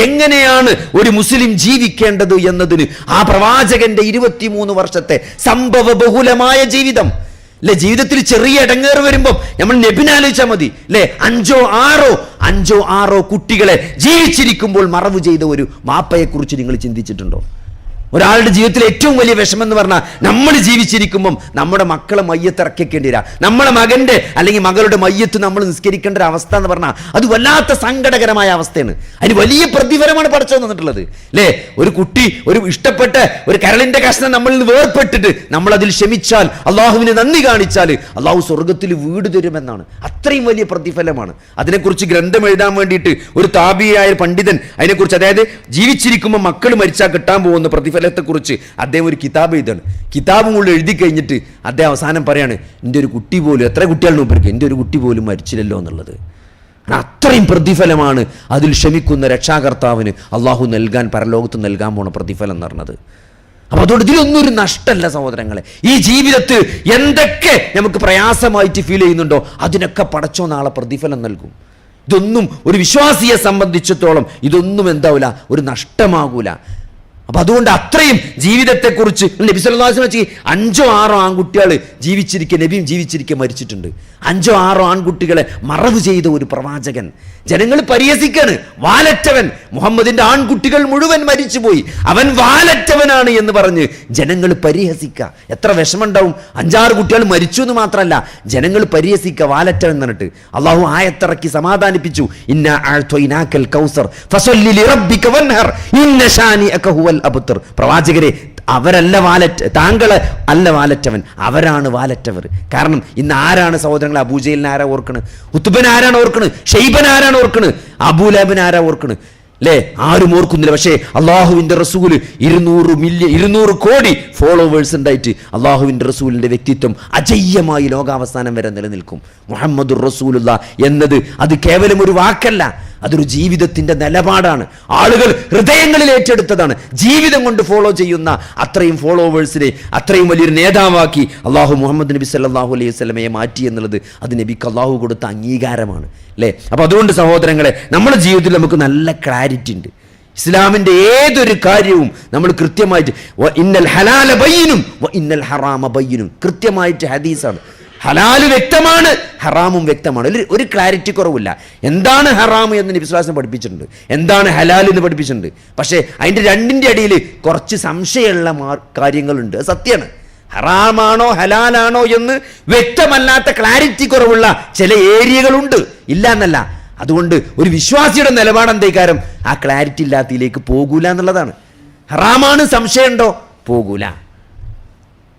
എങ്ങനെയാണ് ഒരു മുസ്ലിം ജീവിക്കേണ്ടത് എന്നതിന് ആ പ്രവാചകന്റെ ഇരുപത്തിമൂന്ന് വർഷത്തെ സംഭവ ബഹുലമായ ജീവിതം. അല്ലെ ജീവിതത്തിൽ ചെറിയ ഇടങ്ങേറ് വരുമ്പോൾ നമ്മൾ നബിനാലോചിച്ചാൽ മതി. അല്ലെ അഞ്ചോ ആറോ അഞ്ചോ ആറോ കുട്ടികളെ ജീവിച്ചിരിക്കുമ്പോൾ മറവ് ചെയ്ത ഒരു മാപ്പയെ കുറിച്ച് നിങ്ങൾ ചിന്തിച്ചിട്ടുണ്ടോ? ഒരാളുടെ ജീവിതത്തിൽ ഏറ്റവും വലിയ വിഷമം എന്ന് പറഞ്ഞാൽ നമ്മൾ ജീവിച്ചിരിക്കുമ്പം നമ്മുടെ മക്കളെ മയ്യത്ത് ഇറക്കിക്കേണ്ടി വരാം നമ്മുടെ മകന്റെ അല്ലെങ്കിൽ മകളുടെ മയ്യത്ത് നമ്മൾ നിസ്കരിക്കേണ്ട ഒരു അവസ്ഥ എന്ന് പറഞ്ഞാൽ അത് വല്ലാത്ത സങ്കടകരമായ അവസ്ഥയാണ്. അതിന് വലിയ പ്രതിഫലമാണ് പഠിച്ചു തന്നിട്ടുള്ളത്. അല്ലേ ഒരു കുട്ടി ഒരു ഇഷ്ടപ്പെട്ട ഒരു കരളിന്റെ കഷ്ണം നമ്മളിൽ നിന്ന് വേർപ്പെട്ടിട്ട് നമ്മൾ അതിൽ ക്ഷമിച്ചാൽ അള്ളാഹുവിന് നന്ദി കാണിച്ചാൽ അള്ളാഹു സ്വർഗത്തിൽ വീട് തരുമെന്നാണ്. അത്രയും വലിയ പ്രതിഫലമാണ്. അതിനെക്കുറിച്ച് ഗ്രന്ഥം എഴുതാൻ വേണ്ടിയിട്ട് ഒരു താപിയായ പണ്ഡിതൻ അതിനെക്കുറിച്ച് അതായത് ജീവിച്ചിരിക്കുമ്പോൾ മക്കൾ മരിച്ചാൽ കിട്ടാൻ പോകുന്ന പ്രതിഫലത്തെക്കുറിച്ച് അദ്ദേഹം ഒരു കിതാബ് എഴുതാണ് കിതാബ് മുകളിൽ എഴുതി കഴിഞ്ഞിട്ട് അദ്ദേഹം അവസാനം പറയാണ് എന്റെ ഒരു കുട്ടി പോലും എത്ര കുട്ടികളുടെ മുമ്പിലേക്ക് എന്റെ ഒരു കുട്ടി പോലും മരിച്ചില്ലല്ലോ എന്നുള്ളത്. അത്രയും പ്രതിഫലമാണ് അതിൽ ക്ഷമിക്കുന്ന രക്ഷാകർത്താവിന് അള്ളാഹു നൽകാൻ പരലോകത്ത് നൽകാൻ പോണ പ്രതിഫലം എന്ന് പറഞ്ഞത്. അപ്പൊ അതുകൊണ്ട് ഇതിലൊന്നും ഒരു നഷ്ടമല്ല സഹോദരങ്ങളെ. ഈ ജീവിതത്തിൽ എന്തൊക്കെ നമുക്ക് പ്രയാസമായിട്ട് ഫീൽ ചെയ്യുന്നുണ്ടോ അതിനൊക്കെ പടച്ചോ നാളെ പ്രതിഫലം നൽകും. ഇതൊന്നും ഒരു വിശ്വാസിയെ സംബന്ധിച്ചിടത്തോളം ഇതൊന്നും എന്താവില്ല ഒരു നഷ്ടമാകൂല. അപ്പൊ അതുകൊണ്ട് അത്രയും ജീവിതത്തെക്കുറിച്ച് നബി വെച്ച് അഞ്ചോ ആറോ ആൺകുട്ടികൾ ജീവിച്ചിരിക്കെ നബിയും ജീവിച്ചിരിക്കെ മരിച്ചിട്ടുണ്ട്. അഞ്ചോ ആറോ ആൺകുട്ടികളെ മറവ് ചെയ്ത ഒരു പ്രവാചകൻ. ജനങ്ങൾ പരിഹസിക്കാണ്. വാലറ്റവൻ. മുഹമ്മദിന്റെ ആൺകുട്ടികൾ മുഴുവൻ മരിച്ചുപോയി. അവൻ വാലറ്റവനാണ് എന്ന് പറഞ്ഞ് ജനങ്ങൾ പരിഹസിക്കുക എത്ര വിഷമമുണ്ടാവും. അഞ്ചാറ് കുട്ടികൾ മരിച്ചു എന്ന് മാത്രമല്ല ജനങ്ങൾ പരിഹസിക്കുക വാലറ്റവൻ എന്നിട്ട് അള്ളാഹു ആയത്തിറക്കി സമാധാനിപ്പിച്ചു. ഇന്ന ആഴ്ത്വൈനാക്കൽ കൗസർ വൻഹർ ഇന്ന ഹുവൽ അബ്തർ പ്രവാചകരെ അവരല്ല വാലറ്റ് താങ്കൾ അല്ല വാലറ്റവൻ. അവരാണ് വാലറ്റവർ. കാരണം ഇന്ന് ആരാണ് സഹോദരങ്ങൾ അബൂജയിലിന് ആരാ ഓർക്കണ്? ഉത്തുബൻ ആരാണ് ഓർക്കണ്? ഷെയ്ബൻ ആരാണ് ഓർക്കണ്? അബൂലബൻ ആരാ ഓർക്കണ്? അല്ലേ ആരും ഓർക്കുന്നില്ല. പക്ഷേ അള്ളാഹുവിന്റെ റസൂൽ ഇരുന്നൂറ് മില്യൺ ഇരുന്നൂറ് കോടി ഫോളോവേഴ്സ് ഉണ്ടായിട്ട് അള്ളാഹുവിന്റെ റസൂലിന്റെ വ്യക്തിത്വം അജയ്യമായി ലോകാവസാനം വരെ നിലനിൽക്കും. മുഹമ്മദുർ റസൂലുള്ള എന്നത് അത് കേവലം ഒരു വാക്കല്ല. അതൊരു ജീവിതത്തിന്റെ നിലപാടാണ്. ആളുകൾ ഹൃദയങ്ങളിൽ ഏറ്റെടുത്തതാണ്. ജീവിതം കൊണ്ട് ഫോളോ ചെയ്യുന്ന അത്രയും ഫോളോവേഴ്സിനെ അത്രയും വലിയൊരു നേതാവാക്കി അള്ളാഹു മുഹമ്മദ് നബി സല്ലാഹു അലൈഹി വസല്ലമയെ മാറ്റി എന്നുള്ളത് അത് നബിക്ക് അള്ളാഹു കൊടുത്ത അംഗീകാരമാണ്. അല്ലേ? അപ്പോൾ അതുകൊണ്ട് സഹോദരങ്ങളെ നമ്മുടെ ജീവിതത്തിൽ നമുക്ക് നല്ല ക്ലാരിറ്റി ഉണ്ട്. ഇസ്ലാമിന്റെ ഏതൊരു കാര്യവും നമ്മൾ കൃത്യമായിട്ട് ഇന്നൽ ഹലാല ബയ്യനും ഇന്നൽ ഹറാമ ബയ്യനും കൃത്യമായിട്ട് ഹദീസാണ്. ഹലാൽ വ്യക്തമാണ്. ഹറാമും വ്യക്തമാണ്. ഒരു ഒരു ക്ലാരിറ്റി കുറവില്ല. എന്താണ് ഹറാം എന്ന് വിശ്വാസം പഠിപ്പിച്ചിട്ടുണ്ട്. എന്താണ് ഹലാൽ എന്ന് പഠിപ്പിച്ചിട്ടുണ്ട്. പക്ഷേ അതിന്റെ രണ്ടിന്റെ അടിയിൽ കുറച്ച് സംശയമുള്ള കാര്യങ്ങളുണ്ട്. അത് സത്യമാണ്. ഹറാമാണോ ഹലാലാണോ എന്ന് വ്യക്തമല്ലാത്ത ക്ലാരിറ്റി കുറവുള്ള ചില ഏരിയകളുണ്ട് ഇല്ല എന്നല്ല. അതുകൊണ്ട് ഒരു വിശ്വാസിയുടെ നിലപാട് എന്തേക്കാരം ആ ക്ലാരിറ്റി ഇല്ലാത്തതിലേക്ക് പോകൂല എന്നുള്ളതാണ്. ഹറാമാണ് സംശയമുണ്ടോ? പോകൂല.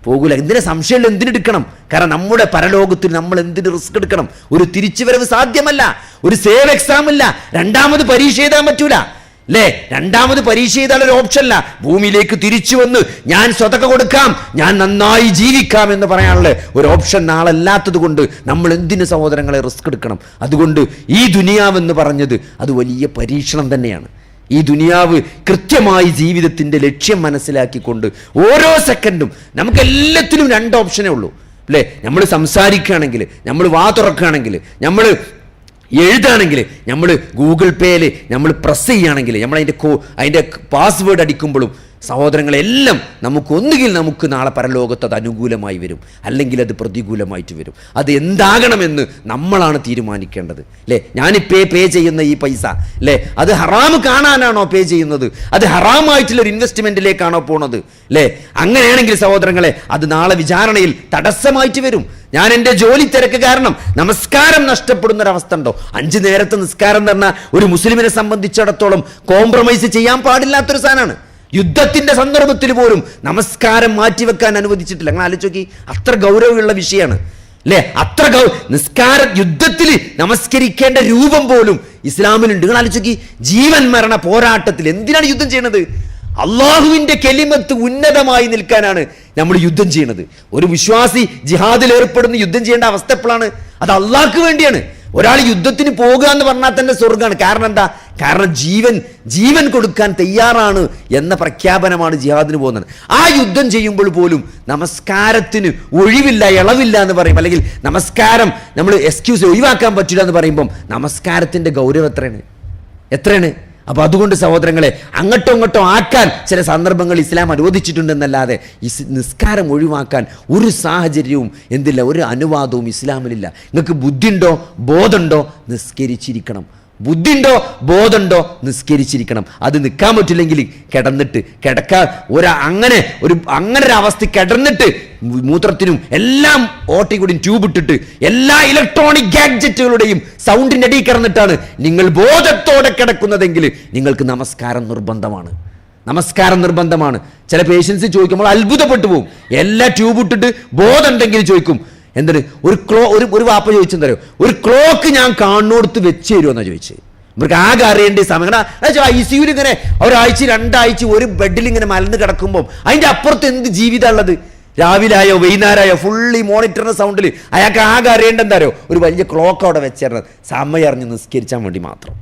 പോകൂല. എന്തിനെ സംശയമില്ല എന്തിനെടുക്കണം? കാരണം നമ്മുടെ പരലോകത്തിൽ നമ്മൾ എന്തിന് റിസ്ക് എടുക്കണം? ഒരു തിരിച്ചുവരവ് സാധ്യമല്ല. ഒരു സേവ് എക്സാം ഇല്ല. രണ്ടാമത് പരീക്ഷ എഴുതാൻ പറ്റൂല. അല്ലേ രണ്ടാമത് പരീക്ഷ ചെയ്താൽ ഒരു ഓപ്ഷൻ അല്ല ഭൂമിയിലേക്ക് തിരിച്ചു വന്ന് ഞാൻ സ്വതക്ക കൊടുക്കാം. ഞാൻ നന്നായി ജീവിക്കാം എന്ന് പറയാനുള്ള ഒരു ഓപ്ഷൻ നാളല്ലാത്തത് കൊണ്ട് നമ്മൾ എന്തിന് സഹോദരങ്ങളെ റിസ്ക് എടുക്കണം? അതുകൊണ്ട് ഈ ദുനിയാവെന്ന് പറഞ്ഞത് അത് വലിയ പരീക്ഷണം തന്നെയാണ്. ഈ ദുനിയാവ് കൃത്യമായി ജീവിതത്തിന്റെ ലക്ഷ്യം മനസ്സിലാക്കിക്കൊണ്ട് ഓരോ സെക്കൻഡും നമുക്ക് എല്ലാത്തിനും രണ്ട് ഓപ്ഷനേ ഉള്ളൂ. അല്ലേ? നമ്മൾ സംസാരിക്കുകയാണെങ്കിൽ നമ്മൾ വാ തുറക്കുകയാണെങ്കിൽ നമ്മൾ എഴുതാണെങ്കിൽ നമ്മൾ ഗൂഗിൾ പേയിൽ നമ്മൾ പ്രസ് ചെയ്യുകയാണെങ്കിൽ നമ്മൾ അതിന്റെ കോ അതിന്റെ പാസ്വേഡ് അടിക്കുമ്പോഴും സഹോദരങ്ങളെല്ലാം നമുക്ക് ഒന്നുകിൽ നമുക്ക് നാളെ പരലോകത്ത് അത് അനുകൂലമായി വരും. അല്ലെങ്കിൽ അത് പ്രതികൂലമായിട്ട് വരും. അത് എന്താകണമെന്ന് നമ്മളാണ് തീരുമാനിക്കേണ്ടത്. അല്ലേ ഞാനിപ്പേ പേ ചെയ്യുന്ന ഈ പൈസ. അല്ലേ അത് ഹറാം കാണാനാണോ പേ ചെയ്യുന്നത്? അത് ഹറാമായിട്ടുള്ള ഒരു ഇൻവെസ്റ്റ്മെന്റിലേക്കാണോ പോണത്? അല്ലേ അങ്ങനെയാണെങ്കിൽ സഹോദരങ്ങളെ അത് നാളെ വിചാരണയിൽ തടസ്സമായിട്ട് വരും. ഞാൻ എന്റെ ജോലി തിരക്ക് കാരണം നമസ്കാരം നഷ്ടപ്പെടുന്ന ഒരവസ്ഥ ഉണ്ടോ? അഞ്ച് നേരത്തെ നിസ്കാരം തന്ന ഒരു മുസ്ലിമിനെ സംബന്ധിച്ചിടത്തോളം കോംപ്രമൈസ് ചെയ്യാൻ പാടില്ലാത്തൊരു സാധനമാണ്. യുദ്ധത്തിന്റെ സന്ദർഭത്തിൽ പോലും നമസ്കാരം മാറ്റിവെക്കാൻ അനുവദിച്ചിട്ടില്ല. അങ്ങനെ ആലോചിച്ച് അത്ര ഗൗരവമുള്ള വിഷയമാണ്. അല്ലേ? അത്ര ഗൗ നിസ്കാര യുദ്ധത്തിൽ നമസ്കരിക്കേണ്ട രൂപം പോലും ഇസ്ലാമിലുണ്ട്. നിങ്ങൾ ആലോചിച്ച് ജീവൻ മരണ പോരാട്ടത്തിൽ എന്തിനാണ് യുദ്ധം ചെയ്യുന്നത് അള്ളാഹുവിന്റെ കെലിമത്ത് ഉന്നതമായി നിൽക്കാനാണ് നമ്മൾ യുദ്ധം ചെയ്യുന്നത് ഒരു വിശ്വാസി ജിഹാദിൽ ഏർപ്പെടുന്ന യുദ്ധം ചെയ്യേണ്ട അവസ്ഥ എപ്പോഴാണ്? അത് അള്ളാഹ്ക്ക് വേണ്ടിയാണ്. ഒരാൾ യുദ്ധത്തിന് പോകുക എന്ന് പറഞ്ഞാൽ തന്നെ സ്വർഗമാണ്. കാരണം എന്താ? കാരണം ജീവൻ ജീവൻ കൊടുക്കാൻ തയ്യാറാണ് എന്ന പ്രഖ്യാപനമാണ് ജിഹാദിന് പോകുന്നത്. ആ യുദ്ധം ചെയ്യുമ്പോൾ പോലും നമസ്കാരത്തിന് ഒഴിവില്ല ഇളവില്ല എന്ന് പറയും അല്ലെങ്കിൽ നമസ്കാരം നമ്മൾ എക്സ്ക്യൂസ് ഒഴിവാക്കാൻ പറ്റില്ല എന്ന് പറയുമ്പം നമസ്കാരത്തിന്റെ ഗൗരവം എത്രയാണ്? എത്രയാണ്? അപ്പോൾ അതുകൊണ്ട് സഹോദരങ്ങളെ അങ്ങോട്ടോ ഇങ്ങോട്ടോ ആക്കാൻ ചില സന്ദർഭങ്ങൾ ഇസ്ലാം അനുവദിച്ചിട്ടുണ്ടെന്നല്ലാതെ ഇസ് നിസ്കാരം ഒഴിവാക്കാൻ ഒരു സാഹചര്യവും എന്തില്ല ഒരു അനുവാദവും ഇസ്ലാമിലില്ല. നിങ്ങൾക്ക് ബുദ്ധിയുണ്ടോ? ബോധമുണ്ടോ? നിസ്കരിച്ചിരിക്കണം. ബുദ്ധിയുണ്ടോ? ബോധമുണ്ടോ? നിസ്കരിച്ചിരിക്കണം. അത് നിൽക്കാൻ പറ്റില്ലെങ്കിൽ കിടന്നിട്ട് കിടക്കാൻ ഒരു അങ്ങനെ ഒരു അങ്ങനെ ഒരു അവസ്ഥ കിടന്നിട്ട് മൂത്രത്തിനും എല്ലാം ഓട്ടി കൂടി ട്യൂബ് ഇട്ടിട്ട് എല്ലാ ഇലക്ട്രോണിക് ഗാഡ്ജറ്റുകളുടെയും സൗണ്ടിന്റെ അടിയിൽ കിടന്നിട്ടാണ് നിങ്ങൾ ബോധത്തോടെ കിടക്കുന്നതെങ്കിൽ നിങ്ങൾക്ക് നമസ്കാരം നിർബന്ധമാണ്. നമസ്കാരം നിർബന്ധമാണ്. ചില പേഷ്യൻസ് ചോദിക്കുമ്പോൾ അത്ഭുതപ്പെട്ടു പോകും എല്ലാ ട്യൂബ് ഇട്ടിട്ട് ബോധം ഉണ്ടെങ്കിൽ ചോദിക്കും എന്തിന് ഒരു ക്ലോ ഒരു ഒരു വാപ്പ ചോദിച്ചെന്തറിയോ ഒരു ക്ലോക്ക് ഞാൻ കാണുന്നോടുത്ത് വെച്ച് തരുമെന്നാണ് ചോദിച്ചത്. ഇവർക്ക് ആകെ അറിയേണ്ട സമയം. ഐ സിയുൽ ഇങ്ങനെ ഒരാഴ്ച രണ്ടാഴ്ച ഒരു ബെഡിൽ ഇങ്ങനെ മലന്ന് കിടക്കുമ്പോൾ അതിന്റെ അപ്പുറത്ത് എന്ത് ജീവിതമുള്ളത് രാവിലായോ വൈകുന്നേരമായോ ഫുള്ളി മോണിറ്ററിന്റെ സൗണ്ടിൽ അയാൾക്ക് ആകെ അറിയേണ്ട എന്താരോ ഒരു വലിയ ക്ലോക്ക് അവിടെ വെച്ചിരുന്നത് സമയം അറിഞ്ഞ് നിസ്കരിച്ചാൻ വേണ്ടി മാത്രം.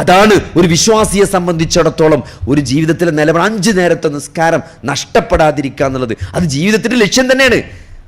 അതാണ് ഒരു വിശ്വാസിയെ സംബന്ധിച്ചിടത്തോളം ഒരു ജീവിതത്തിലെ നിലപാട്. അഞ്ച് നേരത്തെ നിസ്കാരം നഷ്ടപ്പെടാതിരിക്കുക എന്നുള്ളത് അത് ജീവിതത്തിന്റെ ലക്ഷ്യം തന്നെയാണ്.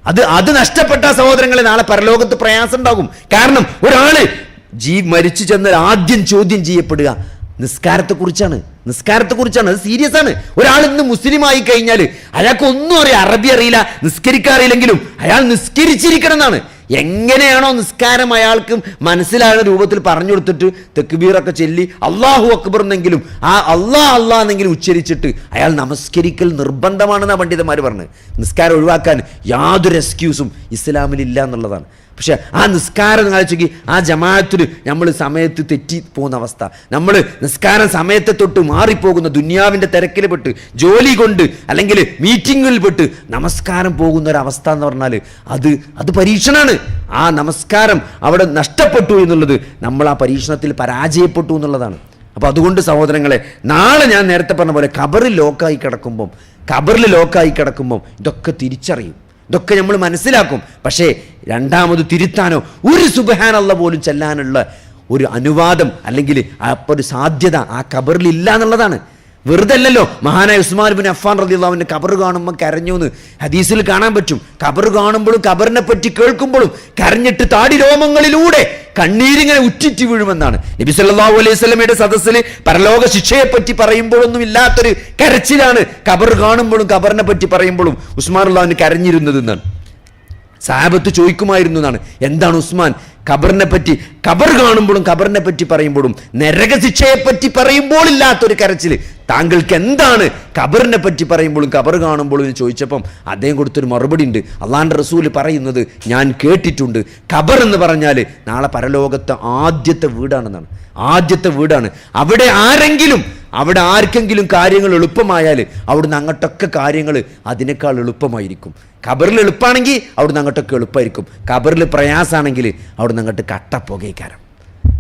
അത് അത് നഷ്ടപ്പെട്ട സഹോദരങ്ങളെ നാളെ പരലോകത്ത് പ്രയാസം ഉണ്ടാകും കാരണം ഒരാൾ ജീ മരിച്ചു ചെന്നാൽ ആദ്യം ചോദ്യം ചെയ്യപ്പെടുക. നിസ്കാരത്തെക്കുറിച്ചാണ്. നിസ്കാരത്തെക്കുറിച്ചാണ്. അത് സീരിയസ് ആണ്. ഒരാൾ ഇന്ന് മുസ്ലിം ആയി കഴിഞ്ഞാൽ അയാൾക്ക് ഒന്നും അറിയാം. അറബി അറിയില്ല. നിസ്കരിക്കാറില്ലെങ്കിലും അയാൾ നിസ്കരിച്ചിരിക്കണം എന്നാണ്. എങ്ങനെയാണോ നിസ്കാരം അയാൾക്ക് മനസ്സിലാകുന്ന രൂപത്തിൽ പറഞ്ഞു കൊടുത്തിട്ട് തെക്കുബീറൊക്കെ ചൊല്ലി അള്ളാഹു അക്ബർ എന്നെങ്കിലും ആ അള്ളാ അള്ളാ എന്നെങ്കിലും ഉച്ചരിച്ചിട്ട് അയാൾ നമസ്കരിക്കൽ നിർബന്ധമാണെന്നാണ് പണ്ഡിതന്മാർ പറഞ്ഞത്. നിസ്കാരം ഒഴിവാക്കാൻ യാതൊരു എക്സ്ക്യൂസും ഇസ്ലാമിലില്ല എന്നുള്ളതാണ്. പക്ഷെ ആ നിസ്കാരം കാഴ്ചക്ക് ആ ജമാഅത്തിന് നമ്മൾ സമയത്ത് തെറ്റി പോകുന്ന അവസ്ഥ. നമ്മൾ നിസ്കാരം സമയത്തെ തൊട്ട് മാറിപ്പോകുന്ന ദുന്യാവിന്റെ തിരക്കിൽ പെട്ട് ജോലി കൊണ്ട് അല്ലെങ്കിൽ മീറ്റിങ്ങിൽ പെട്ട് നമസ്കാരം പോകുന്ന ഒരു അവസ്ഥ എന്ന് പറഞ്ഞാൽ അത് അത് പരീക്ഷണമാണ് ആ നമസ്കാരം അവിടെ നഷ്ടപ്പെട്ടു എന്നുള്ളത് നമ്മൾ ആ പരീക്ഷണത്തിൽ പരാജയപ്പെട്ടു എന്നുള്ളതാണ്. അപ്പോൾ അതുകൊണ്ട് സഹോദരങ്ങളെ നാളെ ഞാൻ നേരത്തെ പറഞ്ഞ പോലെ കബറിൽ ലോക്കായി കിടക്കുമ്പം കബറിൽ ലോക്കായി കിടക്കുമ്പം ഇതൊക്കെ തിരിച്ചറിയും. ഇതൊക്കെ നമ്മൾ മനസ്സിലാക്കും. പക്ഷേ രണ്ടാമത് തിരുത്താനോ ഒരു സുബഹാനല്ല പോലും ചെല്ലാനുള്ള ഒരു അനുവാദം അല്ലെങ്കിൽ ആ ഒരു സാധ്യത ആ കബറിലില്ല എന്നുള്ളതാണ്. വെറുതെ അല്ലല്ലോ മഹാനായ ഉസ്മാൻ ബിൻ അഫാൻ റദിയുള്ളാവിന്റെ കബർ കാണുമ്പോൾ കരഞ്ഞു എന്ന് ഹദീസിൽ കാണാൻ പറ്റും. കബർ കാണുമ്പോഴും കബറിനെ പറ്റി കേൾക്കുമ്പോഴും കരഞ്ഞിട്ട് താടി രോമങ്ങളിലൂടെ കണ്ണീരിങ്ങനെ ഉറ്റിറ്റ് വീഴുമെന്നാണ്. നബി സല്ലല്ലാഹു അലൈഹി സ്വലമയുടെ സദസ്സിൽ പരലോക ശിക്ഷയെ പറ്റി പറയുമ്പോഴൊന്നും ഇല്ലാത്തൊരു കരച്ചിലാണ് കബർ കാണുമ്പോഴും കബറിനെ പറ്റി പറയുമ്പോഴും ഉസ്മാൻ അള്ളാഹുവിന് കരഞ്ഞിരുന്നത് എന്നാണ്. സാബത്ത് ചോദിക്കുമായിരുന്നു എന്നാണ് എന്താണ് ഉസ്മാൻ? ഖബറിനെ പറ്റി ഖബർ കാണുമ്പോഴും ഖബറിനെ പറ്റി പറയുമ്പോഴും നരകശിക്ഷയെ പറ്റി പറയുമ്പോൾ ഇല്ലാത്തൊരു കരച്ചിൽ താങ്കൾക്ക് എന്താണ് ഖബറിനെ പറ്റി പറയുമ്പോഴും ഖബർ കാണുമ്പോഴും ചോദിച്ചപ്പം അദ്ദേഹം കൊടുത്തൊരു മറുപടി ഉണ്ട്. അള്ളാന്റെ റസൂൽ പറയുന്നത് ഞാൻ കേട്ടിട്ടുണ്ട്. ഖബർ എന്ന് പറഞ്ഞാൽ നാളെ പരലോകത്തെ ആദ്യത്തെ വീടാണെന്നാണ്. ആദ്യത്തെ വീടാണ്. അവിടെ ആരെങ്കിലും അവിടെ ആർക്കെങ്കിലും കാര്യങ്ങൾ എളുപ്പമായാൽ അവിടുന്ന് അങ്ങോട്ടൊക്കെ കാര്യങ്ങൾ അതിനേക്കാൾ എളുപ്പമായിരിക്കും. ഖബറിൽ എളുപ്പമാണെങ്കിൽ അവിടുന്ന് അങ്ങോട്ടൊക്കെ എളുപ്പമായിരിക്കും ഖബറിൽ പ്രയാസമാണെങ്കിൽ അവിടുന്ന് അങ്ങോട്ട് കട്ടപ്പുകയ്ക്കാരം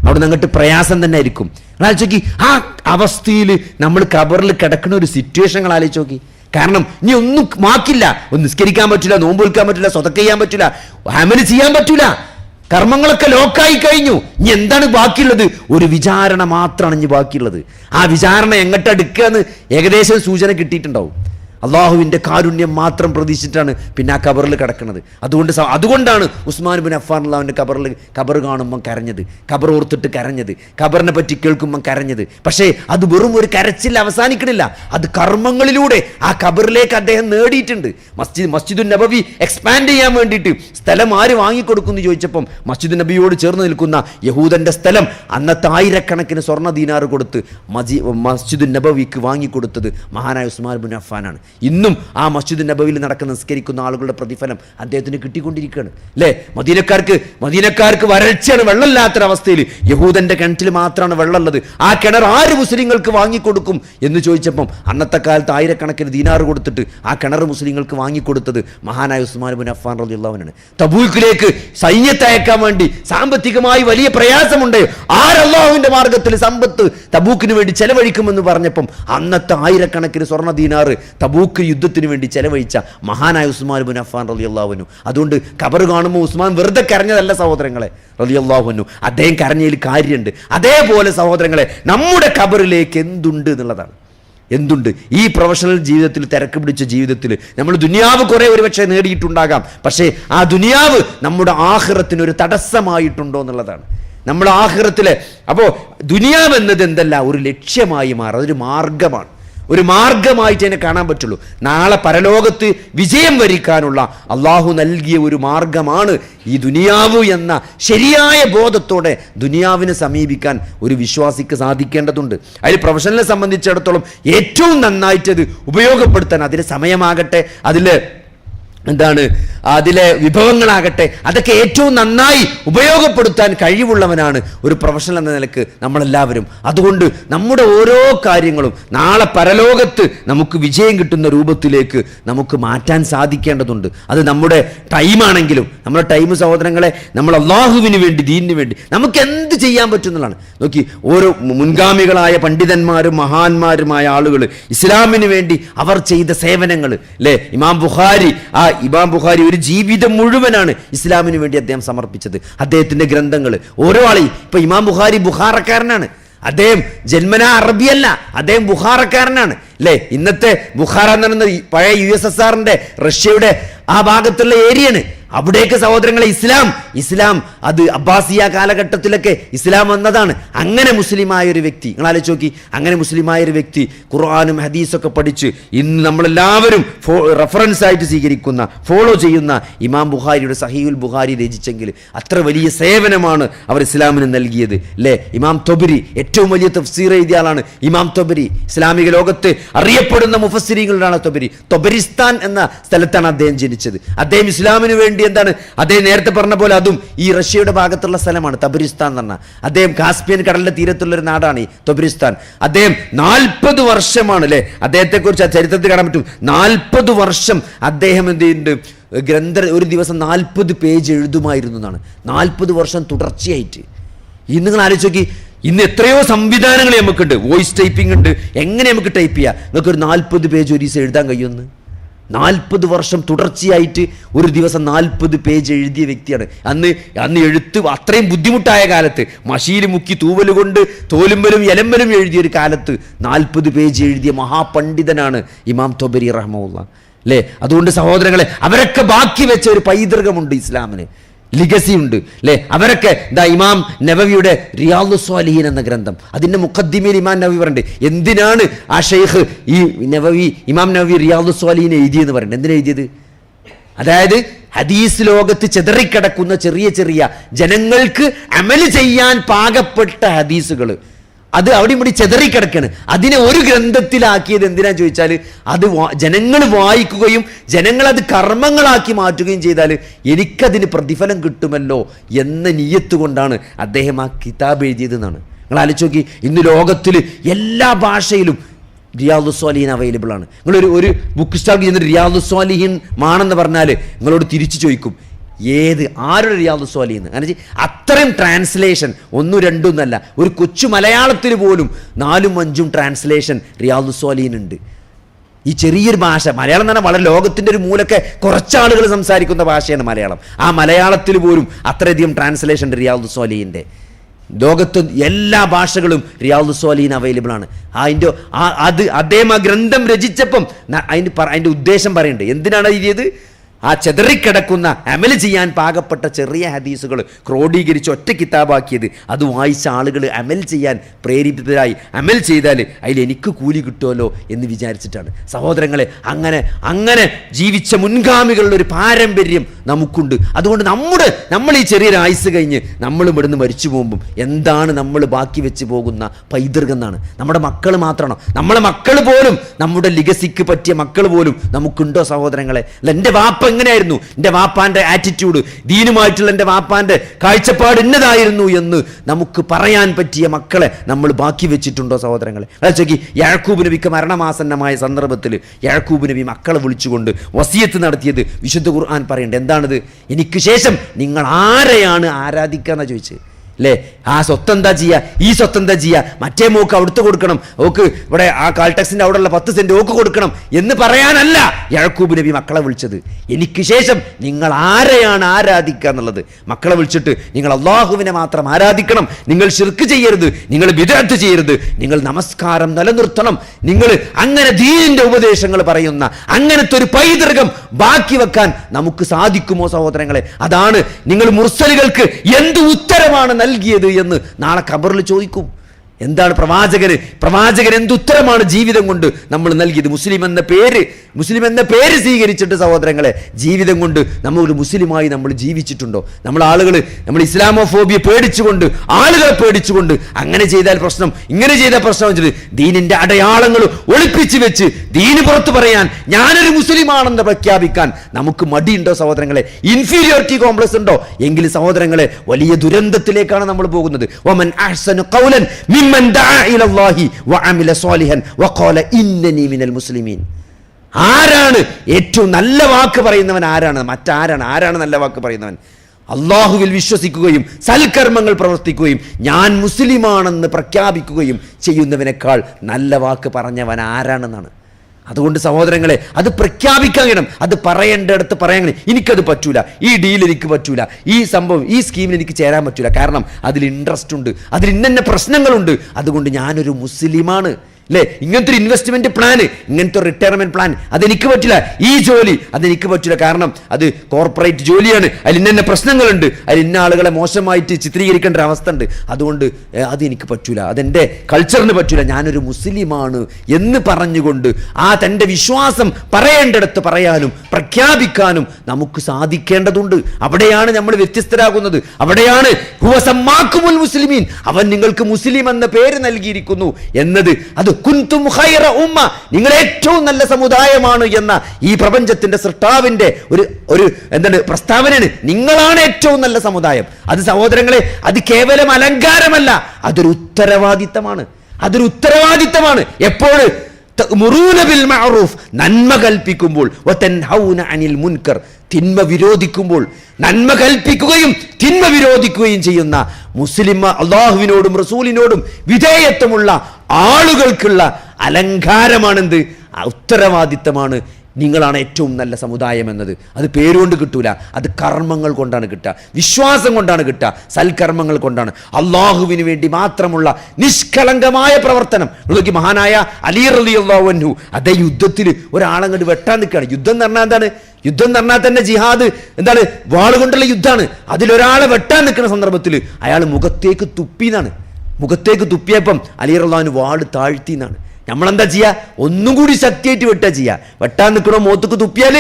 അവിടുന്ന് അങ്ങോട്ട് പ്രയാസം തന്നെ ആയിരിക്കും. ആലോചിക്ക് ആ അവസ്ഥയിൽ നമ്മൾ ഖബറിൽ കിടക്കുന്ന ഒരു സിറ്റുവേഷനുകൾ ആലോചിച്ച് നോക്കി. കാരണം ഇനി ഒന്നും മാക്കില്ല. ഒന്ന് നിസ്കരിക്കാൻ പറ്റില്ല നോമ്പ് വിൽക്കാൻ പറ്റില്ല സ്വതക്ക ചെയ്യാൻ പറ്റില്ല ഹാമിന് ചെയ്യാൻ പറ്റില്ല. കർമ്മങ്ങളൊക്കെ ലോക്കായി കഴിഞ്ഞു. ഇനി എന്താണ് ബാക്കിയുള്ളത്? ഒരു വിചാരണ മാത്രമാണ് ഇനി ബാക്കിയുള്ളത്. ആ വിചാരണ എങ്ങോട്ട് എടുക്കുക എന്ന് ഏകദേശം സൂചന കിട്ടിയിട്ടുണ്ടാവും. അള്ളാഹുവിന്റെ കാരുണ്യം മാത്രം പ്രതീക്ഷിച്ചിട്ടാണ് പിന്നെ ആ കബറിൽ കിടക്കുന്നത്. അതുകൊണ്ട് അതുകൊണ്ടാണ് ഉസ്മാൻ ബിൻ അഫാൻ അള്ളാഹുവിന്റെ കബറിൽ കബർ കാണുമ്പം കരഞ്ഞത്. കബർ ഓർത്തിട്ട് കരഞ്ഞത്. കബറിനെ പറ്റി കേൾക്കുമ്പം കരഞ്ഞത്. പക്ഷേ അത് വെറും ഒരു കരച്ചിൽ അവസാനിക്കണില്ല. അത് കർമ്മങ്ങളിലൂടെ ആ കബറിലേക്ക് അദ്ദേഹം നേടിയിട്ടുണ്ട്. മസ്ജിദ് മസ്ജിദുൻ നബവി എക്സ്പാൻഡ് ചെയ്യാൻ വേണ്ടിയിട്ട് സ്ഥലം ആര് വാങ്ങിക്കൊടുക്കുമെന്ന് ചോദിച്ചപ്പം മസ്ജിദ് നബിയോട് ചേർന്ന് നിൽക്കുന്ന യഹൂദന്റെ സ്ഥലം അന്നത്തെ ആയിരക്കണക്കിന് സ്വർണ ദീനാറ് കൊടുത്ത് മജി മസ്ജിദുൻ നബവിക്ക് വാങ്ങിക്കൊടുത്തത് മഹാനായ ഉസ്മാൻ ബിൻ അഫാനാണ് ഇന്നും ആ മസ്ജിദ് നബവിയിൽ നടക്കുന്ന നിസ്കരിക്കുന്ന ആളുകളുടെ പ്രതിഫലം അദ്ദേഹത്തിന് കിട്ടിക്കൊണ്ടിരിക്കുകയാണ്. അല്ലേ മദീനക്കാർക്ക് മദീനക്കാർക്ക് വരൾച്ചയാണ് വെള്ളമില്ലാത്തൊരവസ്ഥയിൽ യഹൂദന്റെ കിണറ്റിൽ മാത്രമാണ് വെള്ളമുള്ളത്. ആ കിണർ ആര് മുസ്ലിങ്ങൾക്ക് വാങ്ങിക്കൊടുക്കും എന്ന് ചോദിച്ചപ്പം അന്നത്തെ കാലത്ത് ആയിരക്കണക്കിന് ദീനാറ് കൊടുത്തിട്ട് ആ കിണർ മുസ്ലിങ്ങൾക്ക് വാങ്ങിക്കൊടുത്തത് മഹാനായ ഉസ്മാൻ ബിൻ അഫാൻ റലിയുള്ളവനാണ് തബൂക്കിലേക്ക് സൈന്യത്തെ അയക്കാൻ വേണ്ടി സാമ്പത്തികമായി വലിയ പ്രയാസമുണ്ട്. ആരല്ലാഹുവിന്റെ മാർഗത്തിൽ സമ്പത്ത് തബൂക്കിന് വേണ്ടി ചെലവഴിക്കുമെന്ന് പറഞ്ഞപ്പം അന്നത്തെ ആയിരക്കണക്കിന് സ്വർണ ദീനാറ് തബൂക്ക് യുദ്ധത്തിന് വേണ്ടി ചെലവഴിച്ച മഹാനായ ഉസ്മാൻ ബുൻ അഫാൻ അള്ളാഹുനു അതുകൊണ്ട് കബർ കാണുമ്പോൾ ഉസ്മാൻ വെറുതെ കരഞ്ഞതല്ല സഹോദരങ്ങളെ. റലി അള്ളാഹുനു അദ്ദേഹം കരഞ്ഞതിൽ കാര്യമുണ്ട്. അതേപോലെ സഹോദരങ്ങളെ നമ്മുടെ കബറിലേക്ക് എന്തുണ്ട് എന്നുള്ളതാണ്. എന്തുണ്ട്? ഈ പ്രൊഫഷണൽ ജീവിതത്തിൽ തിരക്ക് പിടിച്ച ജീവിതത്തിൽ നമ്മൾ ദുനിയാവ് കുറേ ഒരുപക്ഷെ നേടിയിട്ടുണ്ടാകാം. പക്ഷേ ആ ദുനിയാവ് നമ്മുടെ ആഹ്റത്തിന് ഒരു തടസ്സമായിട്ടുണ്ടോ എന്നുള്ളതാണ്. നമ്മൾ ആഹ്റത്തിലെ അപ്പോൾ ദുനിയാവ് എന്നത് എന്തല്ല? ഒരു ലക്ഷ്യമായി മാറും. അതൊരു മാർഗമാണ്. ഒരു മാർഗമായിട്ട് എന്നെ കാണാൻ പറ്റുള്ളൂ. നാളെ പരലോകത്ത് വിജയം വരിക്കാനുള്ള അള്ളാഹു നൽകിയ ഒരു മാർഗമാണ് ഈ ദുനിയാവ് എന്ന ശരിയായ ബോധത്തോടെ ദുനിയാവിനെ സമീപിക്കാൻ ഒരു വിശ്വാസിക്ക് സാധിക്കേണ്ടതുണ്ട്. അതിൽ പ്രൊഫഷണലിനെ സംബന്ധിച്ചിടത്തോളം ഏറ്റവും നന്നായിട്ടത് ഉപയോഗപ്പെടുത്താൻ അതിന് സമയമാകട്ടെ. അതിൽ എന്താണ്? അതിലെ വിഭവങ്ങളാകട്ടെ അതൊക്കെ ഏറ്റവും നന്നായി ഉപയോഗപ്പെടുത്താൻ കഴിവുള്ളവനാണ് ഒരു പ്രൊഫഷണൽ എന്ന നിലയ്ക്ക് നമ്മളെല്ലാവരും. അതുകൊണ്ട് നമ്മുടെ ഓരോ കാര്യങ്ങളും നാളെ പരലോകത്ത് നമുക്ക് വിജയം കിട്ടുന്ന രൂപത്തിലേക്ക് നമുക്ക് മാറ്റാൻ സാധിക്കേണ്ടതുണ്ട്. അത് നമ്മുടെ ടൈമാണെങ്കിലും നമ്മുടെ ടൈം സഹോദരങ്ങളെ നമ്മൾ അള്ളാഹുവിന് വേണ്ടി ദീനിന് വേണ്ടി നമുക്ക് എന്ത് ചെയ്യാൻ പറ്റും എന്നുള്ളതാണ് നോക്കി ഓരോ മുൻഗാമികളായ പണ്ഡിതന്മാരും മഹാന്മാരുമായ ആളുകൾ ഇസ്ലാമിന് വേണ്ടി അവർ ചെയ്ത സേവനങ്ങൾ അല്ലേ ഇമാം ബുഖാരി ആ ഇമാം ബുഖാരി ഒരു ജീവിതം മുഴുവനാണ് ഇസ്ലാമിന് വേണ്ടി അദ്ദേഹം സമർപ്പിച്ചത്. അദ്ദേഹത്തിന്റെ ഗ്രന്ഥങ്ങൾ ഓരോ ആളെയും ഇപ്പൊ ഇമാം ബുഖാരി ബുഖാറക്കാരനാണ്. അദ്ദേഹം ജന്മന അറബിയല്ല അദ്ദേഹം ബുഖാറക്കാരനാണ്. അല്ലേ ഇന്നത്തെ ബുഖാറ എന്ന് പറയുന്നത് പഴയ യു എസ് എസ് ആറിന്റെ റഷ്യയുടെ ആ ഭാഗത്തുള്ള ഏരിയയാണ്. അവിടേക്ക് സഹോദരങ്ങളെ ഇസ്ലാം ഇസ്ലാം അത് അബ്ബാസിയ കാലഘട്ടത്തിലൊക്കെ ഇസ്ലാം വന്നതാണ്. അങ്ങനെ മുസ്ലിമായ ഒരു വ്യക്തി നിങ്ങൾ ആലോചിച്ച് നോക്കി അങ്ങനെ മുസ്ലിമായ ഒരു വ്യക്തി ഖുർആാനും ഹദീസൊക്കെ പഠിച്ച് ഇന്ന് നമ്മളെല്ലാവരും ഫോ റെഫറൻസ് ആയിട്ട് സ്വീകരിക്കുന്ന ഫോളോ ചെയ്യുന്ന ഇമാം ബുഖാരിയുടെ സഹീഉൽ ബുഹാരി രചിച്ചെങ്കിൽ അത്ര വലിയ സേവനമാണ് അവർ ഇസ്ലാമിന് നൽകിയത് അല്ലേ? ഇമാം തൊബരി ഏറ്റവും വലിയ തഫ്സീർ എഴുതിയ ആളാണ്. ഇമാം തൊബരി ഇസ്ലാമിക ലോകത്ത് അറിയപ്പെടുന്ന മുഫസ്സിരികളിലാണ് തൊബരി. തൊബരിസ്ഥാൻ എന്ന സ്ഥലത്താണ് അദ്ദേഹം ജനിച്ചത്. അദ്ദേഹം ഇസ്ലാമിന് വേണ്ടി എന്താണ്? അദ്ദേഹം നേരത്തെ പറഞ്ഞ പോലെ അതും ഈ റഷ്യയുടെ ഭാഗത്തുള്ള സ്ഥലമാണ് തബരിസ്ഥാൻ എന്ന് പറഞ്ഞാൽ അദ്ദേഹം കാസ്പിയൻ കടലിന്റെ തീരത്തുള്ള ഒരു നാടാണ് ഈ തൊബരിസ്ഥാൻ. അദ്ദേഹം നാൽപ്പത് വർഷമാണ് അല്ലേ? അദ്ദേഹത്തെക്കുറിച്ച് ആ ചരിത്രത്തിൽ കാണാൻ പറ്റും. നാൽപ്പത് വർഷം അദ്ദേഹം എന്ത് ചെയ്യുന്നുണ്ട്? ഗ്രന്ഥ ഒരു ദിവസം നാൽപ്പത് പേജ് എഴുതുമായിരുന്നു എന്നാണ്. നാൽപ്പത് വർഷം തുടർച്ചയായിട്ട്. ഇന്ന് നിങ്ങൾ ആലോചിച്ച് നോക്കി ഇന്ന് എത്രയോ സംവിധാനങ്ങൾ നമുക്കുണ്ട്. വോയിസ് ടൈപ്പിംഗ് ഉണ്ട്. എങ്ങനെ നമുക്ക് ടൈപ്പ് ചെയ്യാം? നിങ്ങൾക്ക് ഒരു നാൽപ്പത് പേജ് ഒരു ദിവസം എഴുതാൻ കഴിയുമെന്ന്? നാൽപ്പത് വർഷം തുടർച്ചയായിട്ട് ഒരു ദിവസം നാൽപ്പത് പേജ് എഴുതിയ വ്യക്തിയാണ്. അന്ന് അന്ന് എഴുത്ത് അത്രയും ബുദ്ധിമുട്ടായ കാലത്ത് മഷീൽ മുക്കി തൂവലുകൊണ്ട് തോലുമ്പലും എലമ്പലും എഴുതിയ ഒരു കാലത്ത് നാൽപ്പത് പേജ് എഴുതിയ മഹാപണ്ഡിതനാണ് ഇമാം തൊബരി റഹ്മുള്ള അല്ലേ അതുകൊണ്ട് സഹോദരങ്ങളെ അവരൊക്കെ ബാക്കി വെച്ച ഒരു പൈതൃകമുണ്ട് ഇസ്ലാമിന്. ലിഗസി ഉണ്ട് അല്ലേ അവരൊക്കെ ദാ ഇമാം നബവിയുടെ റിയാദു സ്വാലിഹീൻ എന്ന ഗ്രന്ഥം. അതിന്റെ മുഖദ്ദിമയിൽ ഇമാം നബി പറയുന്നുണ്ട്. എന്തിനാണ് ആ ഷെയ്ഖ് ഈ നബവി ഇമാം നബവി റിയാദു സ്വാലിഹീൻ എഴുതിയെന്ന് പറയുന്നത്? എന്തിനാ എഴുതിയത്? അതായത് ഹദീസ് ലോകത്ത് ചെതറിക്കിടക്കുന്ന ചെറിയ ചെറിയ ജനങ്ങൾക്ക് അമൽ ചെയ്യാൻ പാകപ്പെട്ട ഹദീസുകൾ അത് അവിടെ ഇവിടെ ചെതറിക്കിടക്കാണ്. അതിനെ ഒരു ഗ്രന്ഥത്തിലാക്കിയത് എന്തിനാ ചോദിച്ചാൽ അത് ജനങ്ങൾ വായിക്കുകയും ജനങ്ങൾ അത് കർമ്മങ്ങളാക്കി മാറ്റുകയും ചെയ്താൽ എനിക്കതിന് പ്രതിഫലം കിട്ടുമല്ലോ എന്ന നീയത്ത് കൊണ്ടാണ് അദ്ദേഹം ആ കിതാബ് എഴുതിയതെന്നാണ്. നിങ്ങൾ ആലോചിച്ച് നോക്കി ഇന്ന് ലോകത്തിൽ എല്ലാ ഭാഷയിലും റിയാദു സ്വാലിഹിൻ അവൈലബിൾ ആണ്. നിങ്ങളൊരു ഒരു ബുക്ക് സ്റ്റാൾക്ക് ചെയ്യുന്ന റിയാദു സ്വാലിഹിൻ മാണെന്ന് പറഞ്ഞാൽ നിങ്ങളോട് തിരിച്ചു ചോദിക്കും ഏത് ആരുടെ റിയാദു കാരണം വെച്ചാൽ അത്രയും ട്രാൻസ്ലേഷൻ ഒന്നും രണ്ടും എന്നല്ല. ഒരു കൊച്ചു മലയാളത്തിൽ പോലും നാലും അഞ്ചും ട്രാൻസ്ലേഷൻ റിയാദു സ്വാലീനുണ്ട്. ഈ ചെറിയൊരു ഭാഷ മലയാളം തന്നെ വളരെ ലോകത്തിന്റെ ഒരു മൂലൊക്കെ കുറച്ചാളുകൾ സംസാരിക്കുന്ന ഭാഷയാണ് മലയാളം. ആ മലയാളത്തിൽ പോലും അത്രയധികം ട്രാൻസ്ലേഷൻ റിയാദു സ്വാലിഹിന്റെ ലോകത്ത് എല്ലാ ഭാഷകളും റിയാദു സ്വാലീൻ അവൈലബിൾ ആണ്. അതിന്റെ അത് അദ്ദേഹം ആ ഗ്രന്ഥം രചിച്ചപ്പം അതിന്റെ അതിന്റെ ഉദ്ദേശം പറയുന്നുണ്ട്. എന്തിനാണ് എഴുതിയത്? ആ ചെതറിക്കിടക്കുന്ന അമൽ ചെയ്യാൻ പാകപ്പെട്ട ചെറിയ ഹദീസുകൾ ക്രോഡീകരിച്ച് ഒറ്റ കിതാബാക്കിയത്. അത് വായിച്ച ആളുകൾ അമൽ ചെയ്യാൻ പ്രേരിപ്പിതരായി അമൽ ചെയ്താൽ അതിൽ എനിക്ക് കൂലി കിട്ടുമല്ലോ എന്ന് വിചാരിച്ചിട്ടാണ്. സഹോദരങ്ങളെ അങ്ങനെ അങ്ങനെ ജീവിച്ച മുൻഗാമികളുടെ ഒരു പാരമ്പര്യം നമുക്കുണ്ട്. അതുകൊണ്ട് നമ്മുടെ നമ്മൾ ഈ ചെറിയൊരു ആയുസ് കഴിഞ്ഞ് നമ്മൾ ഇവിടുന്ന് മരിച്ചു പോകുമ്പം എന്താണ് നമ്മൾ ബാക്കി വെച്ച് പോകുന്ന പൈതൃകം എന്നാണ്. നമ്മുടെ മക്കൾ മാത്രമാണോ? നമ്മളെ മക്കൾ പോലും നമ്മുടെ ലിഗസിക്ക് പറ്റിയ മക്കൾ പോലും നമുക്കുണ്ടോ സഹോദരങ്ങളെ? അല്ല എന്റെ വാപ്പ എങ്ങനെയായിരുന്നു? എന്റെ വാപ്പാന്റെ ആറ്റിറ്റ്യൂഡ് ദീനുമായിട്ടുള്ള എന്റെ വാപ്പാന്റെ കാഴ്ചപ്പാട് ഇന്നതായിരുന്നു എന്ന് നമുക്ക് പറയാൻ പറ്റിയ മക്കളെ നമ്മൾ ബാക്കി വെച്ചിട്ടുണ്ടോ സഹോദരങ്ങളെ? അതായത് യാഴക്കൂബ് നബിക്ക് മരണമാസന്നമായ സന്ദർഭത്തിൽ യാഴക്കൂബ് നബി മക്കളെ വിളിച്ചുകൊണ്ട് വസിയത്ത് നടത്തിയത് വിശുദ്ധ ഖുർആൻ പറയേണ്ടത് എന്താണിത്? എനിക്ക് ശേഷം നിങ്ങൾ ആരെയാണ് ആരാധിക്കുക എന്നാണ് ചോദിച്ചത്? അല്ലേ ആ സ്വത്ത് എന്താ ചെയ്യുക ഈ സ്വത്ത് എന്താ ചെയ്യുക മറ്റേ മോക്ക് അവിടുത്തെ കൊടുക്കണം. ഓക്ക് ഇവിടെ ആ കാൾടെക്സിന്റെ അവിടെയുള്ള പത്ത് സെന്റ് ഓക്ക് കൊടുക്കണം എന്ന് പറയാനല്ല യഴക്കൂബ് നബി മക്കളെ വിളിച്ചത്. എനിക്ക് ശേഷം നിങ്ങൾ ആരെയാണ് ആരാധിക്കുക എന്നുള്ളത്? മക്കളെ വിളിച്ചിട്ട് നിങ്ങൾ അള്ളാഹുവിനെ മാത്രം ആരാധിക്കണം. നിങ്ങൾ ശിർക്ക് ചെയ്യരുത്. നിങ്ങൾ വിദഗ്ധ ചെയ്യരുത്. നിങ്ങൾ നമസ്കാരം നിലനിർത്തണം. നിങ്ങൾ അങ്ങനെ ധീരിന്റെ ഉപദേശങ്ങൾ പറയുന്ന അങ്ങനത്തെ ഒരു പൈതൃകം ബാക്കി വെക്കാൻ നമുക്ക് സാധിക്കുമോ സഹോദരങ്ങളെ? അതാണ് നിങ്ങൾ മുർസലുകൾക്ക് എന്ത് ഉത്തരമാണ് നൽകിയത് എന്ന് നാളെ ഖബറിൽ ചോദിക്കും. എന്താണ് പ്രവാചകന്? പ്രവാചകൻ എന്തുത്തരമാണ് ജീവിതം കൊണ്ട് നമ്മൾ നൽകിയത്? മുസ്ലിം എന്ന പേര് മുസ്ലിം എന്ന പേര് സ്വീകരിച്ചിട്ട് സഹോദരങ്ങളെ ജീവിതം കൊണ്ട് നമ്മൾ മുസ്ലിമായി നമ്മൾ ജീവിച്ചിട്ടുണ്ടോ? നമ്മൾ ആളുകൾ നമ്മൾ ഇസ്ലാമോഫോബിയ പേടിച്ചുകൊണ്ട് ആളുകളെ പേടിച്ചുകൊണ്ട് അങ്ങനെ ചെയ്താൽ പ്രശ്നം ഇങ്ങനെ ചെയ്താൽ പ്രശ്നം വെച്ചിട്ട് ദീനിന്റെ അടയാളങ്ങൾ ഒളിപ്പിച്ച് വെച്ച് ദീന് പുറത്ത് പറയാൻ ഞാനൊരു മുസ്ലിമാണെന്ന് പ്രഖ്യാപിക്കാൻ നമുക്ക് മടിയുണ്ടോ സഹോദരങ്ങളെ? ഇൻഫീരിയോറിറ്റി കോംപ്ലക്സ് ഉണ്ടോ? എങ്കിൽ സഹോദരങ്ങളെ വലിയ ദുരന്തത്തിലേക്കാണ് നമ്മൾ പോകുന്നത്. വമൻ അഹ്സനു ഖൗലൻ മിമ്മൻ ദഅ الله وعمل صالحا وقال ഇന്നനി മിനൽ മുസ്ലിമീൻ ആരാണ്? ഏറ്റവും നല്ല വാക്ക് പറയുന്നവൻ ആരാണ്? മറ്റാരാണ്? ആരാണ് നല്ല വാക്ക് പറയുന്നവൻ? അള്ളാഹുവിൽ വിശ്വസിക്കുകയും സൽക്കർമ്മങ്ങൾ പ്രവർത്തിക്കുകയും ഞാൻ മുസ്ലിമാണെന്ന് പ്രഖ്യാപിക്കുകയും ചെയ്യുന്നവനേക്കാൾ നല്ല വാക്ക് പറഞ്ഞവൻ ആരാണെന്നാണ്? അതുകൊണ്ട് സഹോദരങ്ങളെ അത് പ്രഖ്യാപിക്കാൻ കഴിയണം. അത് പറയേണ്ടടുത്ത് പറയാൻ കഴിയും എനിക്കത് പറ്റൂല. ഈ ഡീൽ എനിക്ക് പറ്റൂല. ഈ സംഭവം ഈ സ്കീമിൽ എനിക്ക് ചേരാൻ പറ്റൂല. കാരണം അതിൽ ഇൻട്രസ്റ്റ് ഉണ്ട്. അതിൽ ഇന്നെ പ്രശ്നങ്ങളുണ്ട്. അതുകൊണ്ട് ഞാനൊരു മുസ്ലിമാണ്. അല്ലേ ഇങ്ങനത്തെ ഒരു ഇൻവെസ്റ്റ്മെന്റ് പ്ലാൻ ഇങ്ങനത്തെ ഒരു റിട്ടയർമെന്റ് പ്ലാൻ അതെനിക്ക് പറ്റില്ല. ഈ ജോലി അതെനിക്ക് പറ്റില്ല. കാരണം അത് കോർപ്പറേറ്റ് ജോലിയാണ്. അതിൽ ഇന്ന പ്രശ്നങ്ങളുണ്ട്. അതിൽ ഇന്ന ആളുകളെ മോശമായിട്ട് ചിത്രീകരിക്കേണ്ട ഒരു അവസ്ഥ ഉണ്ട്. അതുകൊണ്ട് അത് എനിക്ക് പറ്റൂല. അതെന്റെ കൾച്ചറിന് പറ്റൂല. ഞാനൊരു മുസ്ലിമാണ് എന്ന് പറഞ്ഞുകൊണ്ട് ആ തന്റെ വിശ്വാസം പറയേണ്ടടുത്ത് പറയാനും പ്രഖ്യാപിക്കാനും നമുക്ക് സാധിക്കേണ്ടതുണ്ട്. അവിടെയാണ് നമ്മൾ വ്യത്യസ്തരാകുന്നത്. അവിടെയാണ് ഹുവസമ്മാക്കുമുൽ മുസ്ലിമീൻ. അവൻ നിങ്ങൾക്ക് മുസ്ലിം എന്ന പേര് നൽകിയിരിക്കുന്നു എന്നത്. അത് കുന്തും ഹൈറ ഉമ്മ. നിങ്ങൾ ഏറ്റവും നല്ല സമുദായമാണ് എന്ന ഈ പ്രപഞ്ചത്തിന്റെ സൃഷ്ടാവിന്റെ ഒരു ഒരു എന്താണ് പ്രസ്താവനയാണ്. നിങ്ങളാണ് ഏറ്റവും നല്ല സമുദായം. അത് സഹോദരങ്ങളെ അത് കേവലം അലങ്കാരമല്ല. അതൊരു ഉത്തരവാദിത്തമാണ്. അതൊരു ഉത്തരവാദിത്തമാണ്. തഅ്മുറൂന ബിൽ മഅറൂഫ്. നന്മ കൽപ്പിക്കുമ്പോൾ. അനിൽ മുൻകർ. തിന്മ വിരോധിക്കുമ്പോൾ. നന്മ കൽപ്പിക്കുകയും തിന്മ വിരോധിക്കുകയും ചെയ്യുന്ന മുസ്ലിം അള്ളാഹുവിനോടും റസൂലിനോടും വിധേയത്വമുള്ള ആളുകൾക്കുള്ള അലങ്കാരമാണെന്ത്? ഉത്തരവാദിത്തമാണ്. നിങ്ങളാണ് ഏറ്റവും നല്ല സമുദായം എന്നത്. അത് പേരുകൊണ്ട് കിട്ടൂല. അത് കർമ്മങ്ങൾ കൊണ്ടാണ് കിട്ടുക. വിശ്വാസം കൊണ്ടാണ് കിട്ടുക. സൽക്കർമ്മങ്ങൾ കൊണ്ടാണ്. അള്ളാഹുവിന് വേണ്ടി മാത്രമുള്ള നിഷ്കളങ്കമായ പ്രവർത്തനം. നോക്കി മഹാനായ അലി റലി അള്ളാഹു അതേ യുദ്ധത്തിൽ ഒരാളങ്ങോട്ട് വെട്ടാൻ നിൽക്കുകയാണ്. യുദ്ധം എന്ന് പറഞ്ഞാൽ എന്താണ്? യുദ്ധം എന്ന് പറഞ്ഞാൽ തന്നെ ജിഹാദ്. എന്താണ്? വാളുകൊണ്ടുള്ള യുദ്ധമാണ്. അതിലൊരാളെ വെട്ടാൻ നിൽക്കുന്ന സന്ദർഭത്തിൽ അയാൾ മുഖത്തേക്ക് തുപ്പിന്നാണ് മുഖത്തേക്ക് തുപ്പിയപ്പം അലി റഹ്ലാൻ വാട് താഴ്ത്തി എന്നാണ്. നമ്മളെന്താ ചെയ്യുക ഒന്നും കൂടി ശക്തിയായിട്ട് വെട്ടുക ചെയ്യുക വെട്ടാൻ നിൽക്കണോ മോത്തക്ക് തുപ്പിയാൽ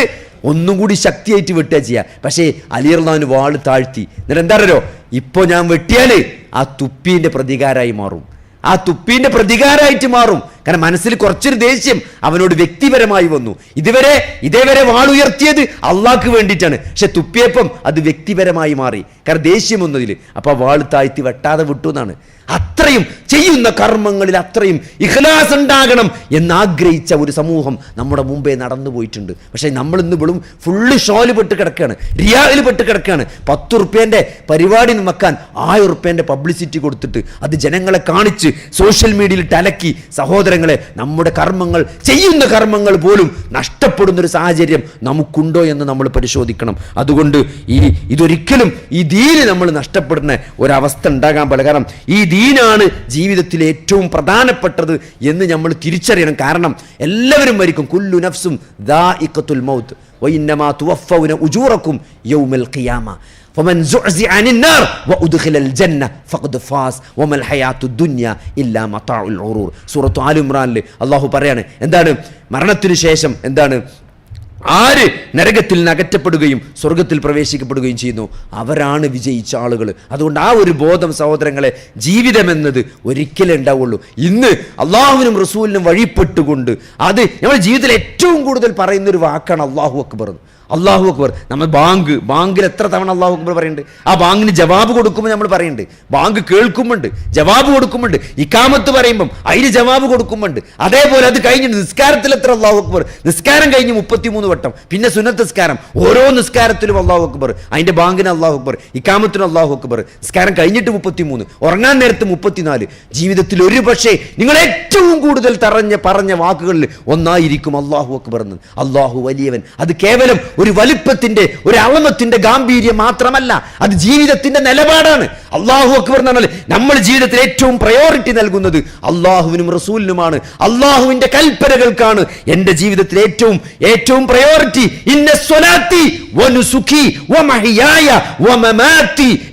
ഒന്നും കൂടി ശക്തിയായിട്ട് വെട്ടുക ചെയ്യുക പക്ഷേ അലി റഹ്ലാൻ വാൾ താഴ്ത്തി. എന്നിട്ട് എന്താ അറിയോ? ഇപ്പോൾ ഞാൻ വെട്ടിയാൽ ആ തുപ്പീന്റെ പ്രതികാരമായി മാറും. ആ തുപ്പീന്റെ പ്രതികാരമായിട്ട് മാറും. കാരണം മനസ്സിൽ കുറച്ചൊരു ദേഷ്യം അവനോട് വ്യക്തിപരമായി വന്നു. ഇതുവരെ ഇതേവരെ വാളുയർത്തിയത് അള്ളാഹ്ക്ക് വേണ്ടിയിട്ടാണ്. പക്ഷെ തുപ്പിയപ്പം അത് വ്യക്തിപരമായി മാറി. കാരണം ദേഷ്യം വന്നതിൽ അപ്പോൾ വാൾ താഴ്ത്തി വെട്ടാതെ വിട്ടു എന്നാണ്. അത്രയും ചെയ്യുന്ന കർമ്മങ്ങളിൽ അത്രയും ഇഖ്ലാസ് ഉണ്ടാകണം എന്നാഗ്രഹിച്ച ഒരു സമൂഹം നമ്മുടെ മുമ്പേ നടന്നു പോയിട്ടുണ്ട്. പക്ഷേ നമ്മൾ ഇന്ന് ഇപ്പോഴും ഫുള്ള് ഷോൽ പെട്ട് കിടക്കുകയാണ്. റിയാലിൽ പെട്ട് കിടക്കുകയാണ്. പത്ത് ഉറുപ്പ്യന്റെ പരിപാടി വെക്കാൻ ആയിരം ഉറുപ്പ്യന്റെ പബ്ലിസിറ്റി കൊടുത്തിട്ട് അത് ജനങ്ങളെ കാണിച്ച് സോഷ്യൽ മീഡിയയിൽ ടലക്കി സഹോദരങ്ങളെ നമ്മുടെ കർമ്മങ്ങൾ ചെയ്യുന്ന കർമ്മങ്ങൾ പോലും നഷ്ടപ്പെടുന്നൊരു സാഹചര്യം നമുക്കുണ്ടോ എന്ന് നമ്മൾ പരിശോധിക്കണം. അതുകൊണ്ട് ഈ ഇതൊരിക്കലും ഈ ദീന് നമ്മൾ നഷ്ടപ്പെടുന്ന ഒരവസ്ഥ ഉണ്ടാകാൻ പാടില്ല. കാരണം ഈ ദീനാണ് ജീവിതത്തിലെ ഏറ്റവും പ്രധാനപ്പെട്ടത് എന്ന് നമ്മൾ തിരിച്ചറിയണം. കാരണം എല്ലാവരും മരിക്കും. കുല്ലു നഫ്സും ദാ ഇക്കത്തുൽ മൗത്ത് വൈന്നമാ തുവഫൗന ഉജൂറക്കും യൗമൽ ഖിയാമ. فمن زعزع عن النار وادخل الجنه فقد فاز وما الحياه الدنيا الا متاع الغرور സൂറത്ത് ആൽ ഇമ്രാനിൽ അല്ലാഹു പറയാണ് എന്താണ് മരണത്തിനു ശേഷം എന്താണ് ആര് നരകത്തിൽ നിന്ന് അകറ്റപ്പെടുകയും സ്വർഗത്തിൽ പ്രവേശിക്കപ്പെടുകയും ചെയ്യുന്നു അവരാണ് വിജയിച്ച ആളുകൾ അതുകൊണ്ട് ആ ഒരു ബോധം സഹോദരങ്ങളെ ജീവിതമെന്നത് ഒരിക്കലേ ഉണ്ടാവുള്ളൂ ഇന്ന് അള്ളാഹുവിനും റസൂലിനും വഴിപ്പെട്ടുകൊണ്ട് അത് നമ്മുടെ ജീവിതത്തിൽ ഏറ്റവും കൂടുതൽ പറയുന്ന ഒരു വാക്കാണ് അള്ളാഹു അക്ബർ എന്ന്. അള്ളാഹു അക്ബർ. നമ്മൾ ബാങ്ക് ബാങ്കിൽ എത്ര തവണ അള്ളാഹു അക്ബർ പറയുന്നുണ്ട്? ആ ബാങ്കിന് ജവാബ് കൊടുക്കുമ്പോൾ നമ്മൾ പറയുന്നുണ്ട്. ബാങ്ക് കേൾക്കുമ്പോണ്ട് ജവാബ് കൊടുക്കുമ്പോണ്ട്. ഇക്കാമത്ത് പറയുമ്പം അതിന് ജവാബ് കൊടുക്കുമ്പോണ്ട്. അതേപോലെ അത് കഴിഞ്ഞിട്ട് നിസ്കാരത്തിൽ എത്ര അള്ളാഹു അക്ബർ? നിസ്കാരം കഴിഞ്ഞ് മുപ്പത്തിമൂന്ന് വട്ടം. പിന്നെ സുന്നത്ത് നിസ്കാരം. ഓരോ നിസ്കാരത്തിലും അള്ളാഹു അക്ബർ. അതിന്റെ ബാങ്കിന് അള്ളാഹു അക്ബർ ഇക്കാമത്തിന് അള്ളാഹു അക്ബർ. നിസ്കാരം കഴിഞ്ഞിട്ട് മുപ്പത്തിമൂന്ന് ഉറങ്ങാൻ നേരത്ത് മുപ്പത്തിനാല്. ജീവിതത്തിൽ ഒരു പക്ഷേ നിങ്ങൾ ഏറ്റവും കൂടുതൽ തറഞ്ഞ പറഞ്ഞ വാക്കുകളിൽ ഒന്നായിരിക്കും അള്ളാഹു അക്ബർ എന്ന്. അള്ളാഹു വലിയവൻ. അത് കേവലം ഒരു വലിപ്പത്തിന്റെ ഒരു അളമത്തിന്റെ ഗാംഭീര്യം മാത്രമല്ല അത് ജീവിതത്തിന്റെ നിലപാടാണ്. അള്ളാഹു അക്ബർ എന്ന് പറഞ്ഞാൽ നമ്മൾ ജീവിതത്തിൽ ഏറ്റവും പ്രയോറിറ്റി നൽകുന്നത് അള്ളാഹുവിനും റസൂലിനുമാണ്. അള്ളാഹുവിന്റെ കൽപ്പനകൾക്കാണ് എന്റെ ജീവിതത്തിൽ ഏറ്റവും ഏറ്റവും പ്രയോറിറ്റി ഇന്ന സ്വലാത്തി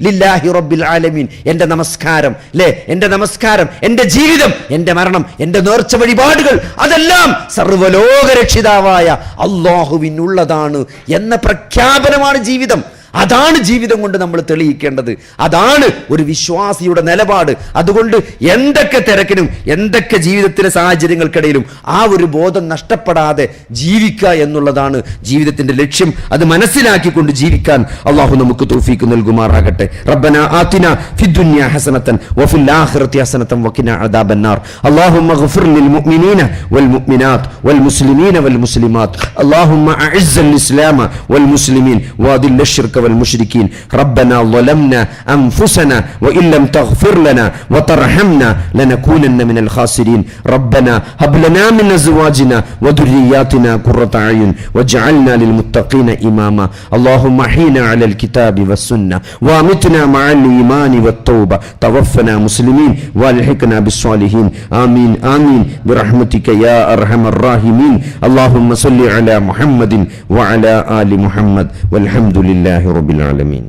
ലില്ലാഹി റബ്ബിൽ ആലമീൻ. എന്റെ നമസ്കാരം അല്ലേ എന്റെ നമസ്കാരം എന്റെ ജീവിതം എന്റെ മരണം എന്റെ നേർച്ച വഴിപാടുകൾ അതെല്ലാം സർവലോകരക്ഷിതാവായ അള്ളാഹുവിനുള്ളതാണ് എന്ന പ്രഖ്യാപനമാണ് ജീവിതം. അതാണ് ജീവിതം കൊണ്ട് നമ്മൾ തെളിയിക്കേണ്ടത് അതാണ് ഒരു വിശ്വാസിയുടെ നിലപാട് അതുകൊണ്ട് എന്തൊക്കെ തിരക്കിനും എന്തൊക്കെ ജീവിതത്തിലെ സാഹചര്യങ്ങൾക്കിടയിലും ആ ഒരു ബോധം നഷ്ടപ്പെടാതെ ജീവിക്കുക എന്നുള്ളതാണ് ജീവിതത്തിന്റെ ലക്ഷ്യം അത് മനസ്സിലാക്കിക്കൊണ്ട് ജീവിക്കാൻ അള്ളാഹു നമുക്ക് തൗഫീക്ക് നൽകുമാറാകട്ടെ റബ്ബന ആതിന ഫിദ്ദുനിയ ഹസനത്തൻ വഫിൽ ആഖിറതി ഹസനത്തൻ വഖിന അദാബന്നാർ اللهم اغفر للمؤمنين والمؤمنات والمسلمين والمسلمات اللهم اعز الاسلام والمسلمين واذل الشرك والمشركين. ربنا ظلمنا أنفسنا وإن لم تغفر لنا وترحمنا لنكونن من الخاسرين. ربنا هب لنا من أزواجنا وذرياتنا قرة أعين واجعلنا للمتقين إماما. اللهم أحينا على الكتاب والسنة وأمتنا مع الإيمان والتوبة. توفنا مسلمين وألحقنا بالصالحين. آمين آمين. برحمتك يا أرحم الراحمين. اللهم صل على محمد وعلى آل محمد. والحمد لله rabbil alamin.